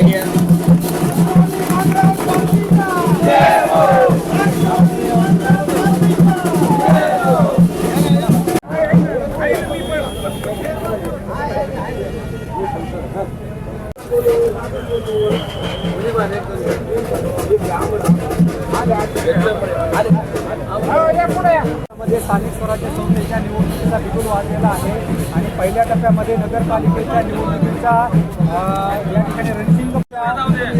भैया मध्ये स्थानिक स्वराज्य संस्थेच्या निवडणुकीचा बिगुल वाजलेला आहे. आणि पहिल्या टप्प्यामध्ये नगरपालिकेच्या निवडणुकीचा या ठिकाणी रणशिंग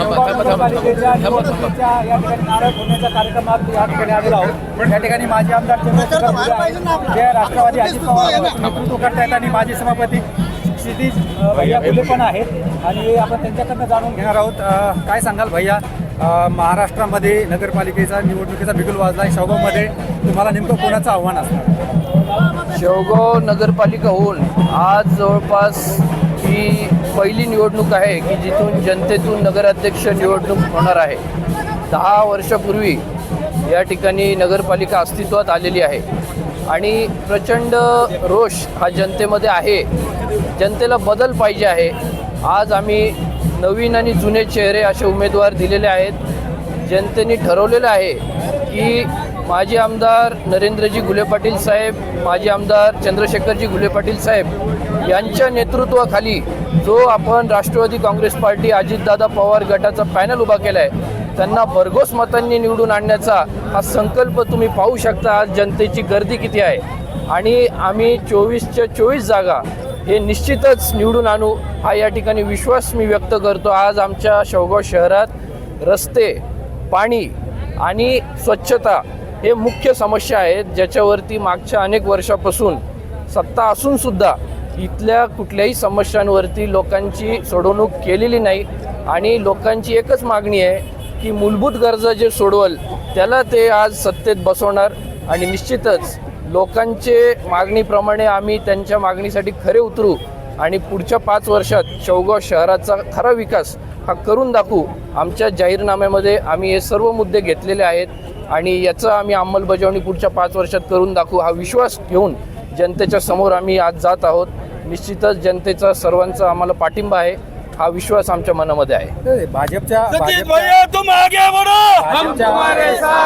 नगरपालिकेच्या निवडणुकीच्या या ठिकाणी नारळ फोडण्याच्या कार्यक्रमात या ठिकाणी आलेलो आहोत. या ठिकाणी माजी आमदार चंद्रशेखर जे राष्ट्रवादी अजित पवार नेतृत्व करतायत आणि माजी सभापती क्षितिज भैया फुले पण आहेत. आणि आपण त्यांच्याकडनं जाणून घेणार आहोत. काय सांगाल भैया? महाराष्ट्रामध्ये नगरपालिकेचा निवडणुकीचा बिगुल वाजला आहे शेवगावमध्ये तुम्हाला नेमकं कोणाचं आव्हान असणार? शेवगाव नगरपालिका होऊन आज जवळपास ही पहिली निवडणूक आहे की जिथून जनतेतून नगराध्यक्ष निवडणूक होणार आहे. दहा वर्षापूर्वी या ठिकाणी नगरपालिका अस्तित्वात आलेली आहे. आणि प्रचंड रोष हा जनतेमध्ये आहे. जनतेला बदल पाहिजे आहे. आज आम्ही नवीन आणि जुने चेहरे असे उमेदवार दिलेले आहेत. जनतेने ठरवलेलं आहे की माजी आमदार नरेंद्रजी गुले पाटील साहेब माजी आमदार चंद्रशेखरजी गुले पाटील साहेब यांच्या नेतृत्वाखाली जो आपण राष्ट्रवादी काँग्रेस पार्टी अजितदादा पवार गटाचा पॅनल उभा केला आहे त्यांना भरघोस मतांनी निवडून आणण्याचा हा संकल्प तुम्ही पाहू शकता. आज जनतेची गर्दी किती आहे? आणि आम्ही चोवीसच्या चोवीस जागा हे निश्चितच निवडून आणू हा या ठिकाणी विश्वास मी व्यक्त करतो. आज आमच्या शेवगाव शहरात रस्ते पाणी आणि स्वच्छता हे मुख्य समस्या आहेत. ज्याच्यावरती मागच्या अनेक वर्षापासून सत्ता असूनसुद्धा इथल्या कुठल्याही समस्यांवरती लोकांची सोडवणूक केलेली नाही. आणि लोकांची एकच मागणी आहे की मूलभूत गरजा जे सोडवल त्याला ते आज सत्तेत बसवणार. आणि निश्चितच लोकांचे मागणीप्रमाणे आम्ही त्यांच्या मागणीसाठी खरे उतरू आणि पुढच्या पाच वर्षात शेवगाव शहराचा खरा विकास हा करून दाखवू आमच्या जाहीरनाम्यामध्ये आम्ही हे सर्व मुद्दे घेतलेले आहेत आणि याचं आम्ही अंमलबजावणी पुढच्या पाच वर्षात करून दाखवू हा विश्वास घेऊन जनतेच्या समोर आम्ही आज जात आहोत. निश्चितच जनतेचा सर्वांचा आम्हाला पाठिंबा आहे. हा विश्वास आमच्या मनामध्ये आहे. नाही, भाजपच्या सतीश भाजपच्या- भैया तुम आगे बढ़ो! भाजपच्या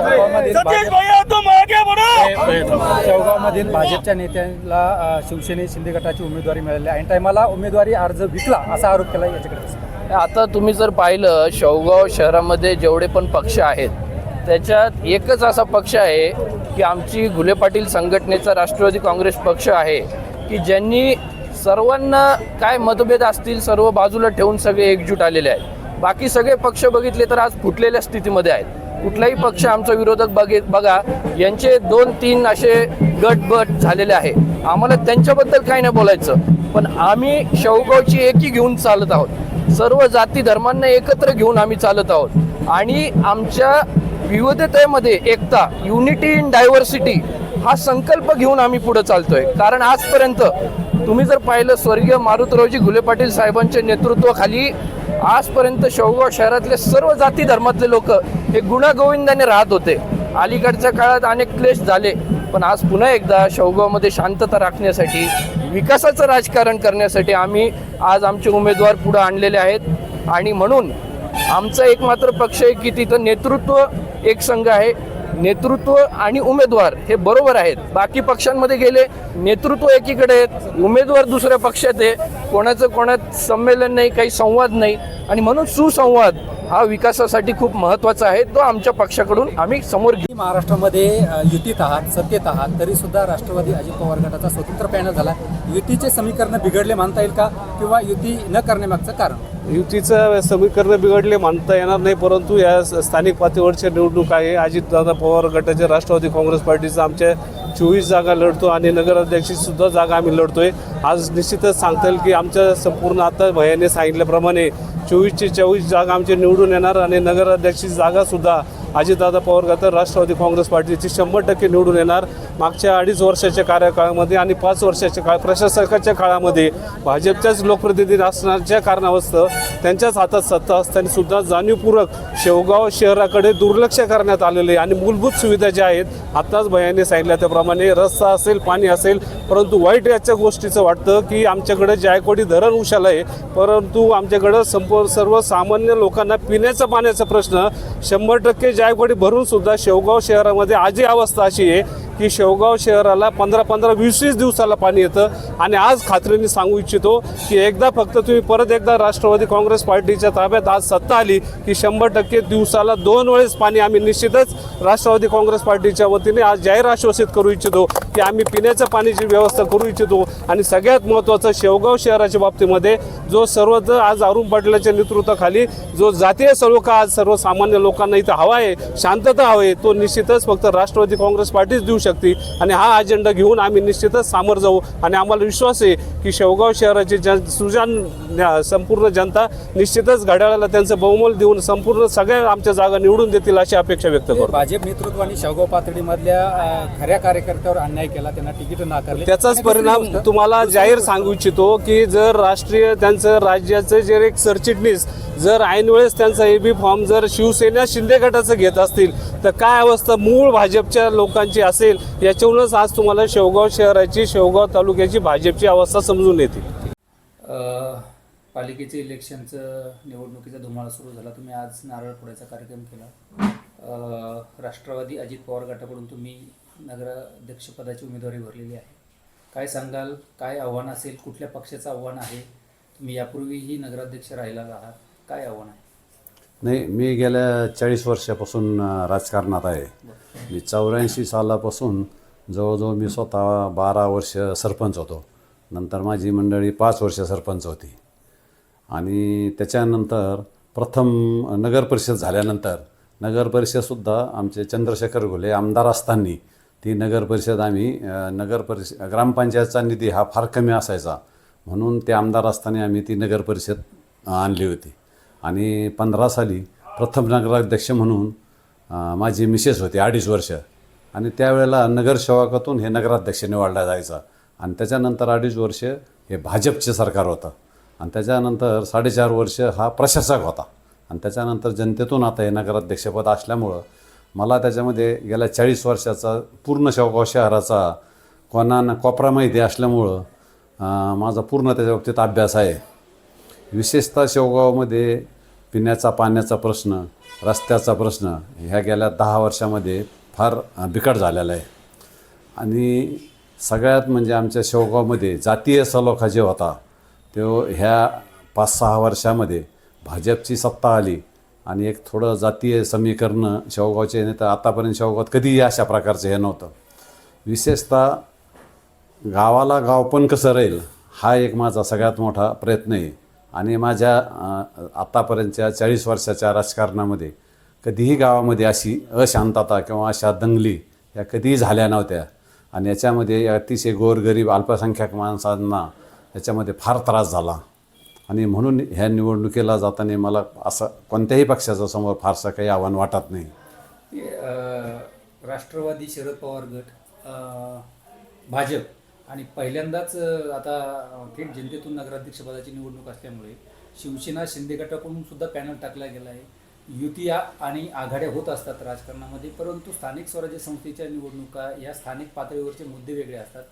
शेवगावमधील सतीश भाजप- भैया तुम आगे बढ़ो! शेवगावमधील भाजपच्या नेत्यांना अ, शिवसेने शिंदे गटाची उमेदवारी मिळाली आहे. टायमाला उमेदवारी अर्ज विकला असा आरोप केला याच्याकडे. कसं? आता तुम्ही जर पाहिलं शेवगाव शहरामध्ये जेवढे पण पक्ष आहेत त्याच्यात एकच असा पक्ष आहे की आमची घुले पाटील संघटनेचा राष्ट्रवादी काँग्रेस पक्ष आहे की ज्यांनी सर्वांना काय मतभेद असतील सर्व बाजूला ठेवून सगळे एकजूट आलेले आहेत. बाकी सगळे पक्ष बघितले तर आज फुटलेल्या स्थितीमध्ये आहेत. कुठलाही पक्ष आमचा विरोधक बघे बघा यांचे दोन तीन असे गटबट झालेले आहे. आम्हाला त्यांच्याबद्दल काही नाही बोलायचं. पण आम्ही शेवगावची एकी घेऊन चालत आहोत. सर्व जाती धर्मांना एकत्र घेऊन आम्ही चालत आहोत. आणि आमच्या विविधतेमध्ये एकता युनिटी इन डायव्हर्सिटी हा संकल्प घेऊन आम्ही पुढे चालतोय. कारण आजपर्यंत तुम्ही जर पाहिलं स्वर्गीय मारुतरावजी घुले पाटील साहेबांच्या नेतृत्वाखाली आजपर्यंत शेवगाव शहरातले सर्व जाती धर्मातले लोक हे गुणागोविंदाने राहत होते. अलीकडच्या काळात अनेक क्लेश झाले पण आज पुन्हा एकदा शेवगावमध्ये शांतता राखण्यासाठी विकासाचं राजकारण करण्यासाठी आम्ही आज आमचे उमेदवार पुढे आणलेले आहेत. आणि म्हणून आमचा एकमात्र पक्ष आहे की तिथं नेतृत्व एक संघ आहे. नेतृत्व आणि उमेदवार हे बरोबर आहेत. बाकी पक्षांमध्ये गेले नेतृत्व एकीकडे आहेत उमेदवार दुसऱ्या पक्षात आहे. कोणाचं कोणात संमेलन नाही काही संवाद नाही. आणि म्हणून सुसंवाद हा विकासासाठी खूप महत्त्वाचा आहे. तो आमच्या पक्षाकडून आम्ही समोर घेऊ. महाराष्ट्रामध्ये युतीत आहात सत्तेत आहात तरी सुद्धा राष्ट्रवादी अजित पवार गटाचा स्वतंत्र पॅनल झाला. युतीचे समीकरण बिघडले मानता येईल का? किंवा युती न करण्यामागचं कारण? युतीचं समीकरण बिघडले मानता येणार नाही परंतु या स्थानिक पातळीवरच्या निवडणूक आहे. अजितदादा पवार गटाचे राष्ट्रवादी काँग्रेस पार्टीचं आमच्या चोवीस जागा लढतो आणि नगराध्यक्षसुद्धा जागा आम्ही लढतोय. आज निश्चितच सांगता येईल की आमच्या संपूर्ण आता भयाने सांगितल्याप्रमाणे चोवीसचे चोवीस जागा आमचे निवडून येणार आणि नगराध्यक्षी जागासुद्धा अजितदादा पवार गट राष्ट्रवादी काँग्रेस पार्टीची शंभर टक्के निवडून येणार. मागच्या अडीच वर्षाच्या कार्यकाळामध्ये आणि पाच वर्षाच्या काळ प्रशासकाच्या काळामध्ये भाजपच्याच लोकप्रतिनिधी असण्याच्या कारणावस्तव त्यांच्याच हातात सत्ता असताना सुद्धा जाणीवपूर्वक शेवगाव शहराकडे दुर्लक्ष करण्यात आलेले आहे आणि मूलभूत सुविधा ज्या आहेत आत्ताच भयाने सांगितल्या त्याप्रमाणे रस्ता असेल पाणी असेल परंतु वाईट याच्या गोष्टीचं वाटतं की आमच्याकडे जायकवाडी धरण उशाला आहे. परंतु आमच्याकडं संपूर्ण सर्वसामान्य लोकांना पिण्याचा पाण्याचा प्रश्न शंभर टक्के जायकवाडी भरून सुद्धा शेवगाव शहरामध्ये आजही अवस्था अशी आहे. की शेवगाव शहराला पंधरा पंधरा वीस वीस दिवसाला पाणी येतं. आणि आज खात्रीने सांगू इच्छितो की एकदा फक्त तुम्ही परत एकदा राष्ट्रवादी काँग्रेस पार्टीच्या ताब्यात आज सत्ता आली की शंभर टक्के दिवसाला दोन वेळेस पाणी आम्ही निश्चितच राष्ट्रवादी काँग्रेस पार्टीच्या वतीने आज जाहीर आश्वासित करू इच्छितो की आम्ही पिण्याच्या पाण्याची व्यवस्था करू इच्छितो. आणि सगळ्यात महत्त्वाचं शेवगाव शहराच्या बाबतीमध्ये जो सर्वच आज अरुण पाटलाच्या नेतृत्वाखाली जो जातीय सलोखा आज सर्वसामान्य लोकांना इथं हवा आहे शांतता हवी तो निश्चितच फक्त राष्ट्रवादी काँग्रेस पार्टीच देऊ शकते आणि हा अजेंडा घेऊन आम्ही निश्चितच सामोर जाऊ. आणि आम्हाला विश्वास आहे की शेवगाव शहराची जन सुजान संपूर्ण जनता निश्चितच घड्याळाला त्यांचं बहुमोल देऊन संपूर्ण सगळ्या आमच्या जागा निवडून देतील अशी अपेक्षा व्यक्त करतो. भाजप नेतृत्वाने शेवगाव पातळीमधल्या खऱ्या कार्यकर्त्यावर अन्याय केला त्यांना तिकीट नाकारले. त्याचाच आणि परिणाम तुम्हाला जाहीर सांगू इच्छितो की जर राष्ट्रीय त्यांचं राज्याचं जे एक सरचिटणीस जर ऐन वेळेस त्यांचा एबी फॉर्म जर शिवसेना शिंदे गटाचं घेत असतील तर काय अवस्था मूळ भाजपच्या लोकांची असेल? याच्यावरूनच आज तुम्हाला शेवगाव शहराची शेवगाव तालुक्याची भाजपची अवस्था समजून येते. पालिकेचे इलेक्शनचं निवडणुकीचा धुमाळा सुरू झाला. तुम्ही आज नारळ फोडायचा कार्यक्रम केला. अ, राष्ट्रवादी अजित पवार गटाकडून तुम्ही नगराध्यक्षपदाची उमेदवारी भरलेली आहे. काय सांगाल? काय आव्हान असेल? कुठल्या पक्षाचं आव्हान आहे? तुम्ही यापूर्वीही नगराध्यक्ष राहिला आहात. काय आव्हान आहे? नाही मी गेल्या चाळीस वर्षापासून राजकारणात आहे. मी चौऱ्याऐंशी सालापासून जवळजवळ मी स्वतः बारा वर्ष सरपंच होतो. नंतर माझी मंडळी पाच वर्ष सरपंच होती. आणि त्याच्यानंतर प्रथम नगर परिषद झाल्यानंतर नगर परिषदसुद्धा आमचे चंद्रशेखर घुले आमदार असताना ती नगर परिषद आम्ही नगर परिषद ग्रामपंचायतचा निधी हा फार कमी असायचा. म्हणून ते आमदार असताना आम्ही ती नगर परिषद आणली होती. आणि पंधरा साली प्रथम नगराध्यक्ष म्हणून माझी मिसेस होती अडीच वर्ष. आणि त्यावेळेला नगरसेवकातून हे नगराध्यक्ष निवडला जायचा. आणि त्याच्यानंतर अडीच वर्ष हे भाजपचे सरकार होतं. आणि त्याच्यानंतर साडेचार वर्ष हा प्रशासक होता. आणि त्याच्यानंतर जनतेतून आता हे नगराध्यक्षपद असल्यामुळं मला त्याच्यामध्ये गेल्या चाळीस वर्षाचा पूर्ण शेवगाव शहराचा कोणाना कोपरा माहिती असल्यामुळं माझा पूर्ण त्याच्या बाबतीत अभ्यास आहे. विशेषतः शेवगावमध्ये पिण्याचा पाण्याचा प्रश्न रस्त्याचा प्रश्न ह्या गेल्या दहा वर्षामध्ये फार बिकट झालेला आहे. आणि सगळ्यात म्हणजे आमच्या शेवगावमध्ये जातीय सलोखा जे होता तो ह्या पाच सहा वर्षामध्ये भाजपची सत्ता आली आणि एक थोडं जातीय समीकरण शेवगावचे नाही तर आतापर्यंत शेवगावात कधीही अशा प्रकारचं हे नव्हतं. विशेषतः गावाला गाव पण कसं राहील हा एक माझा सगळ्यात मोठा प्रयत्न आहे. आणि माझ्या आत्तापर्यंतच्या चाळीस वर्षाच्या राजकारणामध्ये कधीही गावामध्ये अशी अशांतता किंवा अशा दंगली या कधीही झाल्या नव्हत्या. आणि याच्यामध्ये अतिशय गोरगरीब अल्पसंख्याक माणसांना याच्यामध्ये फार त्रास झाला. आणि म्हणून ह्या निवडणुकीला जाताना मला असं कोणत्याही पक्षाच्या समोर फारसं काही आव्हान वाटत नाही. राष्ट्रवादी शरद पवार गट भाजप आणि पहिल्यांदाच आता थेट जनतेतून नगराध्यक्षपदाची निवडणूक असल्यामुळे शिवसेना शिंदे गटाकडून सुद्धा पॅनल टाकला गेला आहे. युती आणि आघाड्या होत असतात राजकारणामध्ये परंतु स्थानिक स्वराज्य संस्थेच्या निवडणुका या स्थानिक पातळीवरचे मुद्दे वेगळे असतात.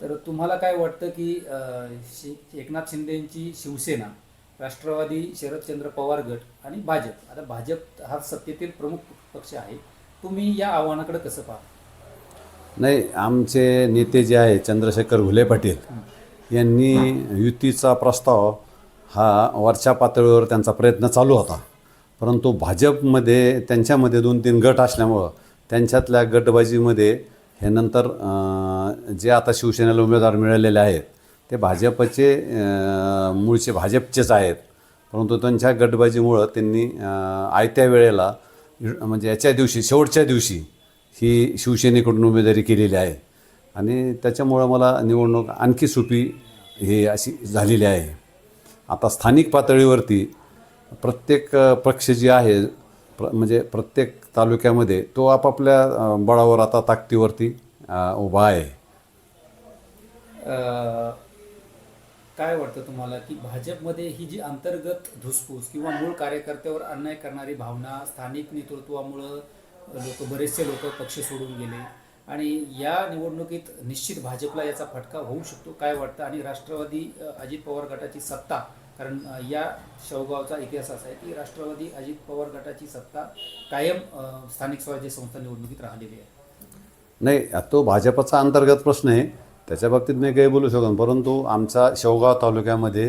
तर तुम्हाला काय वाटतं की शि- एकनाथ शिंदेंची शिवसेना राष्ट्रवादी शरदचंद्र पवार गट आणि भाजप आता भाजप हा सत्तेतील प्रमुख पक्ष आहे तुम्ही या आव्हानाकडे कसं पाहता? नाही आमचे नेते जे आहे चंद्रशेखर घुले पाटील यांनी युतीचा प्रस्ताव हा वरच्या पातळीवर त्यांचा प्रयत्न चालू होता. परंतु भाजपमध्ये त्यांच्यामध्ये दोन तीन गट असल्यामुळं त्यांच्यातल्या गटबाजीमध्ये हे नंतर जे आता शिवसेनेला उमेदवार मिळालेले आहेत ते भाजपचे मूळचे भाजपचेच आहेत. परंतु त्यांच्या गटबाजीमुळं त्यांनी आयत्या वेळेला म्हणजे याच्या दिवशी शेवटच्या दिवशी ही शिवसेनेकडून उमेदवारी केलेली आहे. आणि त्याच्यामुळं मला निवडणूक आणखी सोपी हे अशी झालेली आहे. आता स्थानिक पातळीवरती प्रत्येक पक्ष जे आहे प्र म्हणजे प्रत्येक तालुक्यामध्ये तो आपापल्या बळावर आता ताकदीवरती उभा आहे. काय वाटतं तुम्हाला की भाजपमध्ये ही जी अंतर्गत धुसफूस किंवा मूळ कार्यकर्त्यावर अन्याय करणारी भावना स्थानिक नेतृत्वामुळं लोक बरेचसे लोक पक्ष सोडून गेले. आणि या निवडणुकीत निश्चित भाजपला याचा फटका होऊ शकतो काय वाटतं? आणि राष्ट्रवादी अजित पवार गटाची सत्ता कारण या शेवगावचा इतिहास असा आहे की राष्ट्रवादी अजित पवार गटाची सत्ता कायम स्थानिक स्वराज्य संस्था निवडणुकीत राहिलेली आहे. नाही तो भाजपचा अंतर्गत प्रश्न आहे. त्याच्या बाबतीत मी काही बोलू शकतो परंतु आमचा शेवगाव तालुक्यामध्ये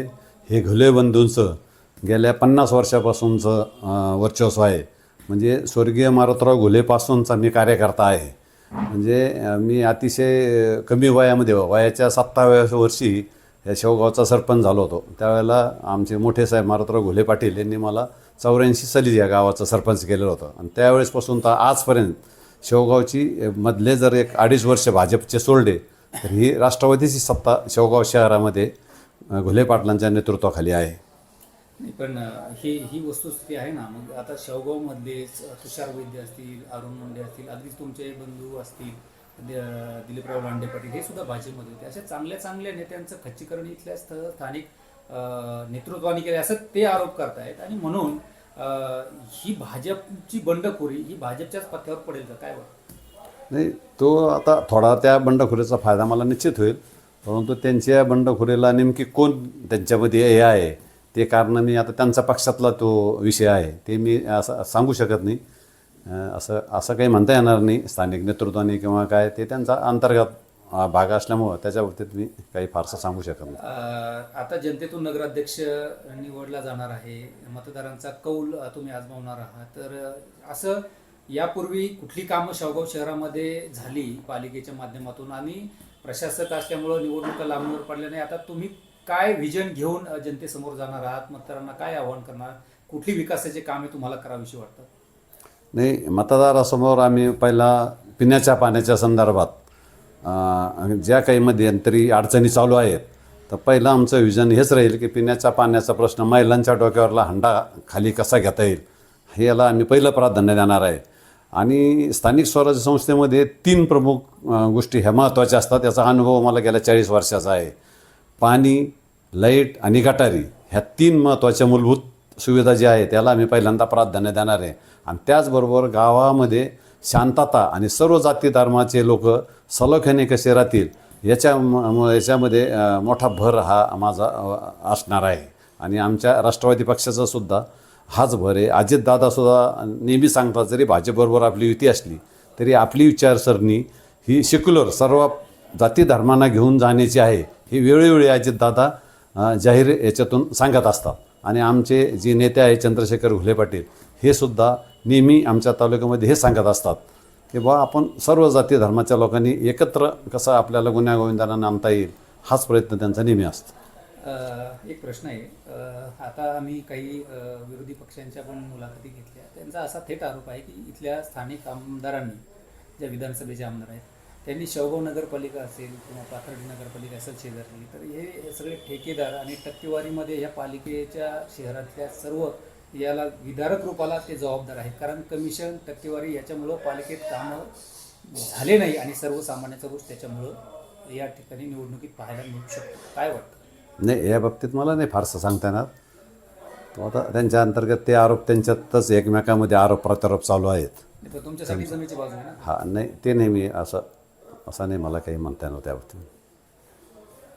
हे घुले बंधूंचं गेल्या पन्नास वर्षापासूनचं वर्चस्व आहे. म्हणजे स्वर्गीय मारुतराव घुलेपासूनचा मी कार्यकर्ता आहे. म्हणजे मी अतिशय कमी वयामध्ये वयाच्या सत्ताव्या वर्षी या शेवगावचा सरपंच झालो होतो. त्यावेळेला आमचे मोठे साहेब मारुतराव घुले पाटील यांनी मला चौऱ्याऐंशी साली या गावाचा सरपंच केलेलं होतं. आणि त्यावेळेसपासून तर आजपर्यंत शेवगावची मधले जर एक अडीच वर्ष भाजपचे सोडले तर ही राष्ट्रवादीची सत्ता शेवगाव शहरामध्ये घुले पाटलांच्या नेतृत्वाखाली आहे. नाही पण अ, ही ही वस्तुस्थिती आहे ना. मग आता शेवगावमधलेच तुषार वैद्य असतील अरुण मुंडे असतील अगदीच तुमचे बंधू असतील दिलीपराव लांडे पाटील हे सुद्धा भाजपमध्ये होते. अशा चांगल्या चांगल्या नेत्यांचं खच्चीकरण इथल्या स्थ- स्थानिक नेतृत्वाने केले असं ते आरोप करतायत. आणि म्हणून ही भाजपची बंडखोरी ही भाजपच्याच पथ्यावर पडेल का? काय नाही तो आता थोडा त्या बंडखोरीचा फायदा मला निश्चित होईल. परंतु त्यांच्या बंडखोरीला नेमकी कोण त्यांच्यामध्ये हे आहे? ते कारण मी आता त्यांचा पक्षातला तो विषय आहे. ते मी असं सांगू शकत नाही. असं असं काही म्हणता येणार नाही. स्थानिक नेतृत्वाने किंवा काय ते त्यांचा अंतर्गत भाग असल्यामुळं त्याच्या बाबतीत मी काही फारसं सांगू शकत नाही. आता जनतेतून नगराध्यक्ष निवडला जाणार आहे. मतदारांचा कौल तुम्ही आजमावणार आहात. तर असं यापूर्वी कुठली कामं शावगाव शहरामध्ये झाली पालिकेच्या माध्यमातून? आणि प्रशासक असल्यामुळं निवडणुका लांबवर पडल्या नाही. आता तुम्ही काय व्हिजन घेऊन जनतेसमोर जाणार आहात? मतदारांना काय आव्हान करणार? कुठली विकासाचे कामे तुम्हाला करावीशी वाटतात? नाही मतदारासमोर आम्ही पहिला पिण्याच्या पाण्याच्या संदर्भात ज्या काही मध्यंतरी अडचणी चालू आहेत तर पहिलं आमचं विजन हेच राहील की पिण्याच्या पाण्याचा प्रश्न महिलांच्या डोक्यावरला हंडा खाली कसा घेता येईल हे याला आम्ही पहिलं प्राधान्य देणार आहे. आणि स्थानिक स्वराज्य संस्थेमध्ये तीन प्रमुख गोष्टी ह्या महत्त्वाच्या असतात याचा अनुभव मला गेल्या चाळीस वर्षाचा आहे. पाणी लाइट आणि गटारी ह्या तीन महत्त्वाच्या मूलभूत सुविधा ज्या आहेत त्याला आम्ही पहिल्यांदा प्राधान्य देणार आहे. आणि त्याचबरोबर गावामध्ये शांतता आणि सर्व जाती धर्माचे लोक सलोख्याने कसे राहतील याच्या याच्यामध्ये मोठा भर हा माझा असणार आहे. आणि आमच्या राष्ट्रवादी पक्षाचा सुद्धा हाच भर आहे. अजितदादासुद्धा नेहमी सांगतात जरी भाजपबरोबर आपली युती असली तरी आपली विचारसरणी ही सेक्युलर सर्व जाती धर्मांना घेऊन जाण्याची आहे. ही वेळोवेळी अजितदादा जाहीर याच्यातून सांगत असतात. आणि आमचे जे नेते आहे चंद्रशेखर घुले पाटील हे सुद्धा नेहमी आमच्या तालुक्यामध्ये हे सांगत असतात. की बा आपण सर्व जाती धर्माच्या लोकांनी एकत्र कसं आपल्याला गुन्ह्यागोविंदांना आणता येईल हाच प्रयत्न त्यांचा नेहमी असतो. एक प्रश्न आहे. आता आम्ही काही विरोधी पक्षांच्या पण मुलाखती घेतल्या. त्यांचा असा थेट आरोप आहे की इथल्या स्थानिक आमदारांनी ज्या विधानसभेचे आमदार आहेत त्यांनी शेवगाव नगरपालिका असेल किंवा पाथर्डी नगरपालिका असेल शेजारली तर हे सगळे ठेकेदार आणि टक्केवारीमध्ये या पालिकेच्या शहरातल्या सर्व याला विदारक रूपाला ते जबाबदार आहेत. कारण कमिशन टक्केवारी याच्यामुळं पालिकेत कामं झाले नाही आणि सर्वसामान्याचा रोष त्याच्यामुळं या ठिकाणी निवडणुकीत पाहायला मिळू शकतो. काय वाटतं? नाही या बाबतीत मला नाही फारसं सांगता येणार. तो आता त्यांच्या अंतर्गत ते आरोप त्यांच्यातच एकमेकामध्ये आरोप प्रत्यारोप चालू आहेत. तुमच्यासाठी जमेची बाजू हा नाही ते नेहमी असं असं नाही मला काही म्हणता येणार त्याबाबतीत